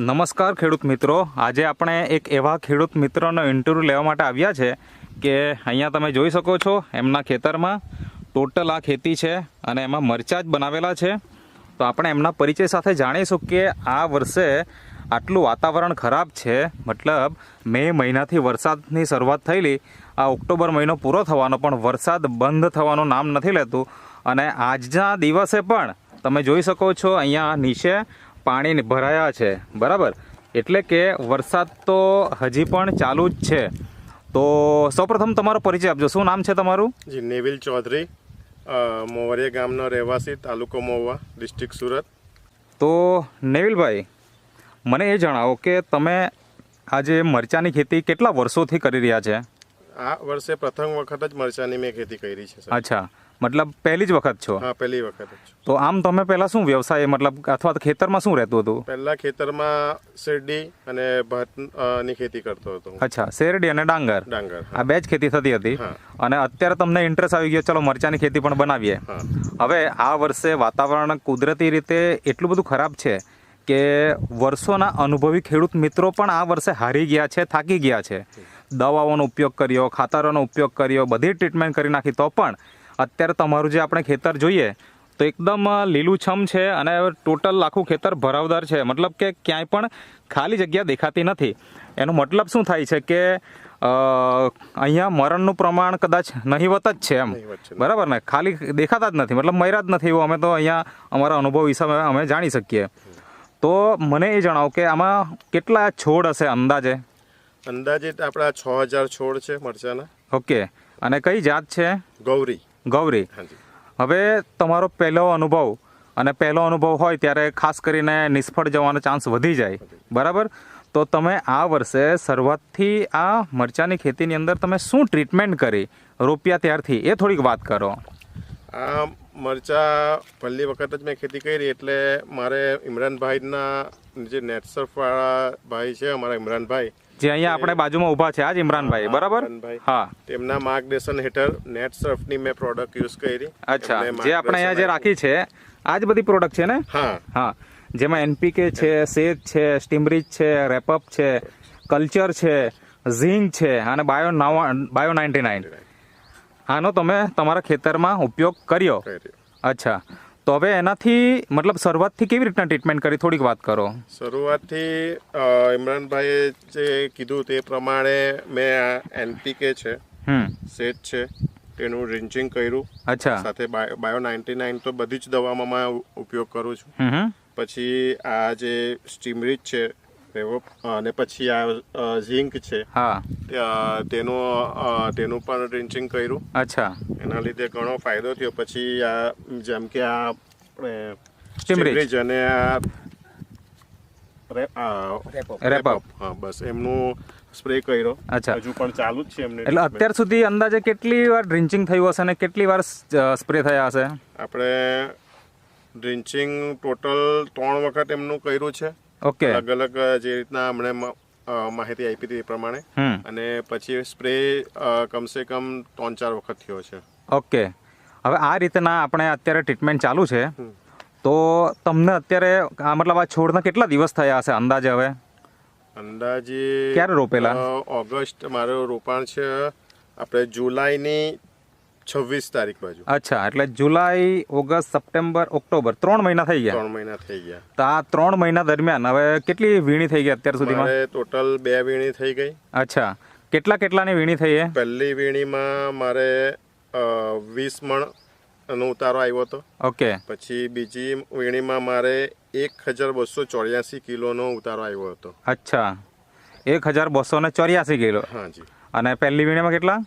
નમસ્કાર ખેડૂત મિત્રો. આજે આપણે એક એવા ખેડૂત મિત્રનો ઇન્ટરવ્યૂ લેવા માટે આવ્યા છે કે અહીંયા તમે જોઈ શકો છો એમના ખેતરમાં ટોટલ આ ખેતી છે અને એમાં મરચાં જ બનાવેલા છે. તો આપણે એમના પરિચય સાથે જાણીશું કે આ વર્ષે આટલું વાતાવરણ ખરાબ છે. મતલબ મે મહિનાથી વરસાદની શરૂઆત થયેલી. આ ઓક્ટોબર મહિનો પૂરો થવાનો પણ વરસાદ બંધ થવાનું નામ નથી લેતું. અને આજના દિવસે પણ તમે જોઈ શકો છો અહીંયા નીચે પાણી ભરાયા છે. બરાબર? એટલે કે વરસાદ તો હજી પણ ચાલુ જ છે. તો સૌપ્રથમ તમારો પરિચય આપજો. શું નામ છે તમારું? જી નેવિલ ચૌધરી. મોવરિયા ગામનો રહેવાસી તાલુકો મહુવા ડિસ્ટ્રિક્ટ સુરત. તો નેવિલભાઈ મને એ જણાવો કે તમે આજે મરચાની ખેતી કેટલા વર્ષોથી કરી રહ્યા છે? આ વર્ષે પ્રથમ વખત જ મરચાની મેં ખેતી કરી છે અચ્છા. મતલબ પહેલી જ વખત છો? હા પહેલી વખત જ તો આમ તમે પહેલા શું વ્યવસાય મતલબ અથવા તો ખેતરમાં શું રહેતું હતું? પહેલા ખેતરમાં શેરડી અને ભાત અ, ની ખેતી કરતો હતો હું. અચ્છા શેરડી અને ડાંગર. ડાંગર આ બે જ ખેતી થતી હતી. હા. અને અત્યારે તમને ઇન્ટરેસ્ટ આવી ગયો ચલો મરચાની ખેતી પણ બનાવીએ. હા. હવે આ વર્ષે વાતાવરણ કુદરતી રીતે એટલું બધું ખરાબ છે કે વર્ષોના અનુભવી ખેડૂત મિત્રો પણ આ વર્ષે હારી ગયા છે થાકી ગયા છે. દવાઓનો ઉપયોગ કર્યો ખાતરોનો ઉપયોગ કર્યો બધી ટ્રીટમેન્ટ કરી નાખી તો પણ અત્યારે તમારું જે આપણે ખેતર જોઈએ તો એકદમ લીલુંછમ છે અને ટોટલ આખું ખેતર ભરાવદાર છે. મતલબ કે ક્યાંય પણ ખાલી જગ્યા દેખાતી નથી. એનો મતલબ શું થાય છે કે અહીંયા મરણનું પ્રમાણ કદાચ નહીવત જ છે એમ. બરાબર ને? ખાલી દેખાતા જ નથી. મતલબ મર્યા જ નથી એવું અમે તો અહીંયા અમારા અનુભવ હિસાબે અમે જાણી શકીએ. તો મને એ જણાવો કે આમાં કેટલા છોડ હશે અંદાજે? અંદાજિત આપણા છ હજાર છોડ છે મરચાના. ઓકે. અને કઈ જાત છે? ગૌરી. ગૌરી. હવે તમારો પહેલો અનુભવ અને પહેલો અનુભવ હોય ત્યારે ખાસ કરીને નિષ્ફળ જવાનો ચાન્સ વધી જાય. બરાબર? તો તમે આ વર્ષે શરૂઆતથી આ મરચાની ખેતીની અંદર તમે શું ટ્રીટમેન્ટ કરી? રોપ્યા ત્યારથી. એ થોડીક વાત કરો. આ મરચા પહેલી વખત જ મેં ખેતી કરી એટલે મારે ઇમરાનભાઈના જે નેટસર્ફવાળા ભાઈ છે અમારા ઇમરાનભાઈ જે અહીંયા આપણે બાજુમાં ઊભા છે આજ ઇમરાનભાઈ બરાબર? હા. તેમના માર્ગદર્શન હેઠળ નેટ સર્ફની મેં પ્રોડક્ટ યુઝ કરી. અચ્છા જે આપણે અહીંયા જે રાખી છે આ જ બધી પ્રોડક્ટ છે ને? હા. હા. જેમાં એનપીકે છે સેજ છે સ્ટીમરીચ છે રેપઅપ છે કલ્ચર છે ઝીંક છે અને બાયો બાયો નાઇન્ટી નાઇન આનો તમે તમારા ખેતરમાં ઉપયોગ કર્યો. અચ્છા. તો હવે એનાથી મતલબ શરૂઆતથી કેવી રીતના ટ્રીટમેન્ટ કરી? થોડીક વાત કરો. શરૂઆતથી ઇમરાનભાઈએ જે કીધું તે પ્રમાણે મેં આ એનપીકે છે હમ. સેટ છે તેનું રિન્ચિંગ કર્યું. અચ્છા. સાથે બાયો નાઇન્ટી નાઇન તો બધી જ દવામાં ઉપયોગ કરું છું. પછી આ જે સ્ટીમરીચ છે અને પછી આ ઝિંક છે. હા. તેનું તેનું પણ રિન્ચિંગ કર્યું. અચ્છા. એના લીધે ઘણો ફાયદો થયો. પછી આ જેમ કે આ આપણે. Stimrich અને આ રેપઅપ બસ એમનું સ્પ્રે કર્યો. અચ્છા. હજુ પણ ચાલુ જ છે એમને એટલે અત્યાર સુધી અંદાજે કેટલી વાર ડ્રિન્ચિંગ થયું હશે અને કેટલી વાર સ્પ્રે થયા હશે? આપણે ડ્રિન્ચિંગ ટોટલ ત્રણ વખત એમનું કર્યું છે. ઓકે. અલગ અલગ જે રીતના હમણાં માહિતી આપી હતી એ પ્રમાણે. અને પછી સ્પ્રે કમસે કમ ત્રણ ચાર વખત થયો છે. ઓકે. હવે આ રીતના આપણે અત્યારે ટ્રીટમેન્ટ ચાલુ છે. તો તમને અત્યારે આ મતલબ આ છોડના કેટલા દિવસ થયા હશે અંદાજે હવે? અંદાજે ક્યારે રોપેલા? ઓગસ્ટ મારું રોપાણ છે આપણે જુલાઈની છવ્વીસ તારીખ બાજુ. અચ્છા એટલે જુલાઈ ઓગસ્ટ સપ્ટેમ્બર ઓક્ટોબર ત્રણ મહિના થઈ ગયા? ત્રણ મહિના થઈ ગયા. તો આ ત્રણ મહિના દરમિયાન હવે કેટલી વીણી થઈ ગઈ અત્યાર સુધીમાં? ટોટલ બે વીણી થઈ ગઈ. અચ્છા કેટલા કેટલાની વીણી થઈ એ? પહેલી વીણીમાં મારે વીસ મણ નો ઉતારો આવ્યો હતો. ઓકે. પછી બીજી વીણીમાં મારે એક હજાર બસો ચોર્યાસી કિલોનો ઉતારો આવ્યો હતો. અચ્છા એક હજાર બસો ને ચોર્યાસી કિલો. હાજી અને પહેલી વીણીમાં કેટલા?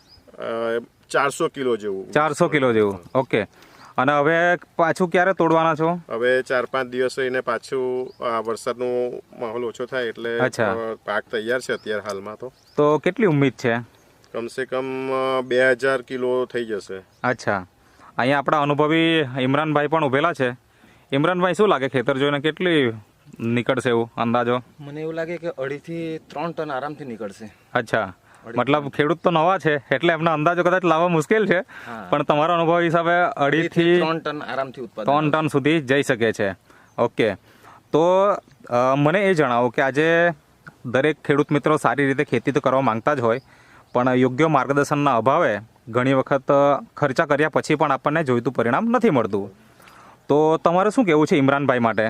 ચારસો કિલો જેવું. ચારસો કિલો જેવું. ઓકે. અને હવે પાછું ક્યારે તોડવાના છો? હવે ચાર પાંચ દિવસ રહીને પાછું આ વરસાદનો માહોલ ઓછો થાય એટલે પાક તૈયાર છે અત્યારે હાલમાં તો. તો કેટલી ઉમ્મીદ છે? કમસે કમ બે હજાર કિલો થઈ જશે. અચ્છા. અહીંયા આપણા અનુભવી ઇમરાનભાઈ પણ ઉભેલા છે. ઇમરાનભાઈ શું લાગે ખેતર જોઈને કેટલી નીકળશે એવું અંદાજો? મને એવું લાગે કે અઢીથી ત્રણ ટન આરામથી નીકળશે. અચ્છા. મતલબ ખેડૂત તો નવા છે એટલે એમનો અંદાજો કદાચ લાવવા મુશ્કેલ છે પણ તમારો અનુભવ હિસાબે અઢીથી ત્રણ ટન આરામથી ત્રણ ટન સુધી જઈ શકે છે. ઓકે. તો મને એ જણાવો કે આજે દરેક ખેડૂત મિત્રો સારી રીતે ખેતી તો કરવા માંગતા જ હોય પણ યોગ્ય માર્ગદર્શનના અભાવે ઘણી વખત ખર્ચા કર્યા પછી પણ આપણને જોઈતું પરિણામ નથી મળતું. તો તમારે શું કહેવું છે ઇમરાનભાઈ માટે?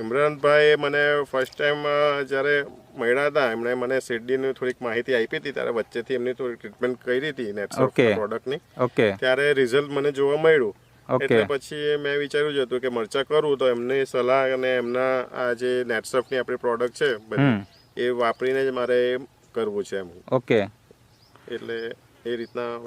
ઇમરાનભાઈ મને ફર્સ્ટ ટાઈમ જ્યારે મળ્યા હતા એમણે મને શેરડીની થોડીક માહિતી આપી હતી ત્યારે વચ્ચેથી એમની થોડી ટ્રીટમેન્ટ કરી હતી Okay. પ્રોડક્ટની ઓકે ત્યારે રિઝલ્ટ મને જોવા મળ્યું. એટલે પછી મેં વિચાર્યું જ હતું કે મરચા કરું તો એમની સલાહ અને એમના આ જે નેટસર્ફની આપણી પ્રોડક્ટ છે બધી એ વાપરીને જ મારે કરવું છે એમ. ઓકે એટલે એ રીતના